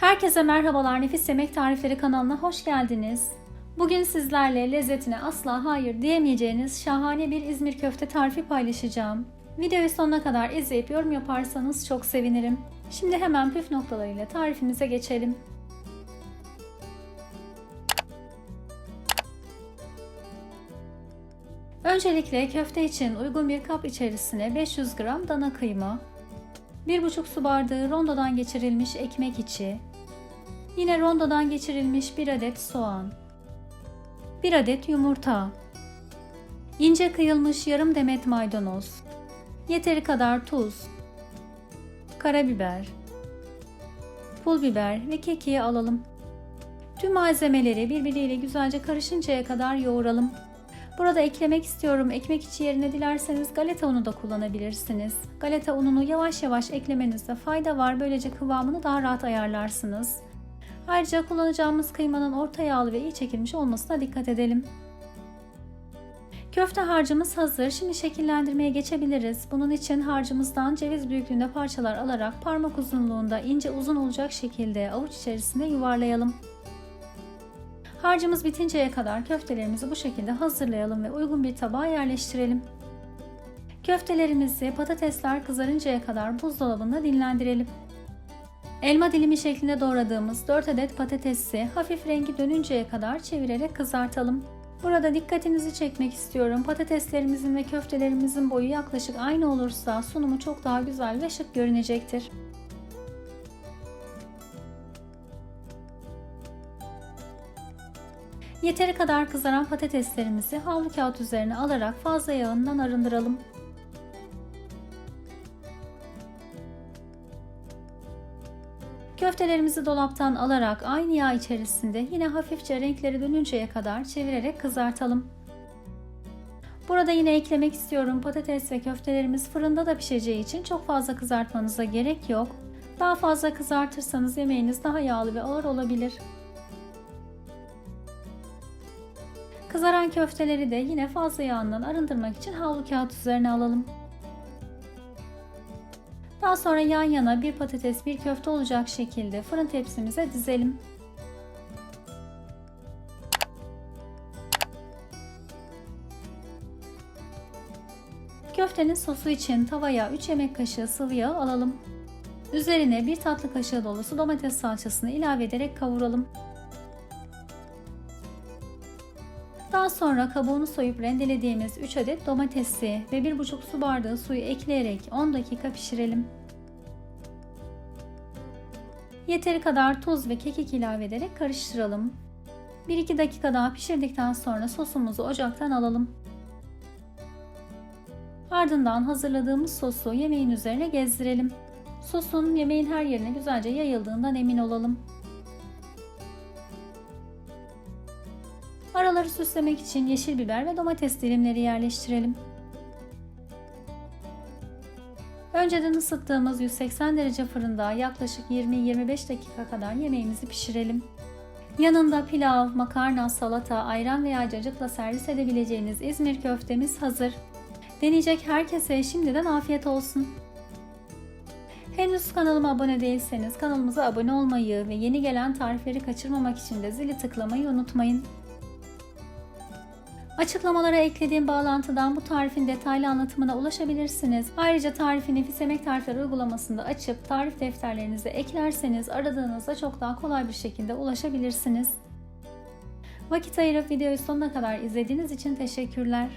Herkese merhabalar Nefis Yemek Tarifleri kanalına hoş geldiniz. Bugün sizlerle lezzetine asla hayır diyemeyeceğiniz şahane bir İzmir köfte tarifi paylaşacağım. Videoyu sonuna kadar izleyip yorum yaparsanız çok sevinirim. Şimdi hemen püf noktalarıyla tarifimize geçelim. Öncelikle köfte için uygun bir kap içerisine 500 gram dana kıyma, 1,5 su bardağı rondodan geçirilmiş ekmek içi, yine rondodan geçirilmiş 1 adet soğan, 1 adet yumurta, ince kıyılmış yarım demet maydanoz, yeteri kadar tuz, karabiber, pul biber ve kekiği alalım. Tüm malzemeleri birbiriyle güzelce karışıncaya kadar yoğuralım. Burada eklemek istiyorum. Ekmek içi yerine dilerseniz galeta unu da kullanabilirsiniz. Galeta ununu yavaş yavaş eklemenizde fayda var. Böylece kıvamını daha rahat ayarlarsınız. Ayrıca kullanacağımız kıymanın orta yağlı ve iyi çekilmiş olmasına dikkat edelim. Köfte harcımız hazır. Şimdi şekillendirmeye geçebiliriz. Bunun için harcımızdan ceviz büyüklüğünde parçalar alarak parmak uzunluğunda ince uzun olacak şekilde avuç içerisinde yuvarlayalım. Harcımız bitinceye kadar köftelerimizi bu şekilde hazırlayalım ve uygun bir tabağa yerleştirelim. Köftelerimizi patatesler kızarıncaya kadar buzdolabında dinlendirelim. Elma dilimi şeklinde doğradığımız 4 adet patatesi hafif rengi dönünceye kadar çevirerek kızartalım. Burada dikkatinizi çekmek istiyorum. Patateslerimizin ve köftelerimizin boyu yaklaşık aynı olursa sunumu çok daha güzel ve şık görünecektir. Yeteri kadar kızaran patateslerimizi havlu kağıt üzerine alarak fazla yağından arındıralım. Köftelerimizi dolaptan alarak aynı yağ içerisinde yine hafifçe renkleri dönünceye kadar çevirerek kızartalım. Burada yine eklemek istiyorum patates ve köftelerimiz fırında da pişeceği için çok fazla kızartmanıza gerek yok. Daha fazla kızartırsanız yemeğiniz daha yağlı ve ağır olabilir. Kızaran köfteleri de yine fazla yağından arındırmak için havlu kağıt üzerine alalım. Daha sonra yan yana bir patates bir köfte olacak şekilde fırın tepsimize dizelim. Köftenin sosu için tavaya 3 yemek kaşığı sıvı yağ alalım. Üzerine 1 tatlı kaşığı dolusu domates salçasını ilave ederek kavuralım. Daha sonra kabuğunu soyup rendelediğimiz 3 adet domatesi ve 1,5 su bardağı suyu ekleyerek 10 dakika pişirelim. Yeteri kadar tuz ve kekik ilave ederek karıştıralım. 1-2 dakika daha pişirdikten sonra sosumuzu ocaktan alalım. Ardından hazırladığımız sosu yemeğin üzerine gezdirelim. Sosun yemeğin her yerine güzelce yayıldığından emin olalım. Araları süslemek için yeşil biber ve domates dilimleri yerleştirelim. Önceden ısıttığımız 180 derece fırında yaklaşık 20-25 dakika kadar yemeğimizi pişirelim. Yanında pilav, makarna, salata, ayran veya cacıkla servis edebileceğiniz İzmir köftemiz hazır. Deneyecek herkese şimdiden afiyet olsun. Henüz kanalıma abone değilseniz kanalımıza abone olmayı ve yeni gelen tarifleri kaçırmamak için de zili tıklamayı unutmayın. Açıklamalara eklediğim bağlantıdan bu tarifin detaylı anlatımına ulaşabilirsiniz. Ayrıca tarifi Nefis Yemek Tarifleri uygulamasında açıp tarif defterlerinize eklerseniz aradığınızda çok daha kolay bir şekilde ulaşabilirsiniz. Vakit ayırıp videoyu sonuna kadar izlediğiniz için teşekkürler.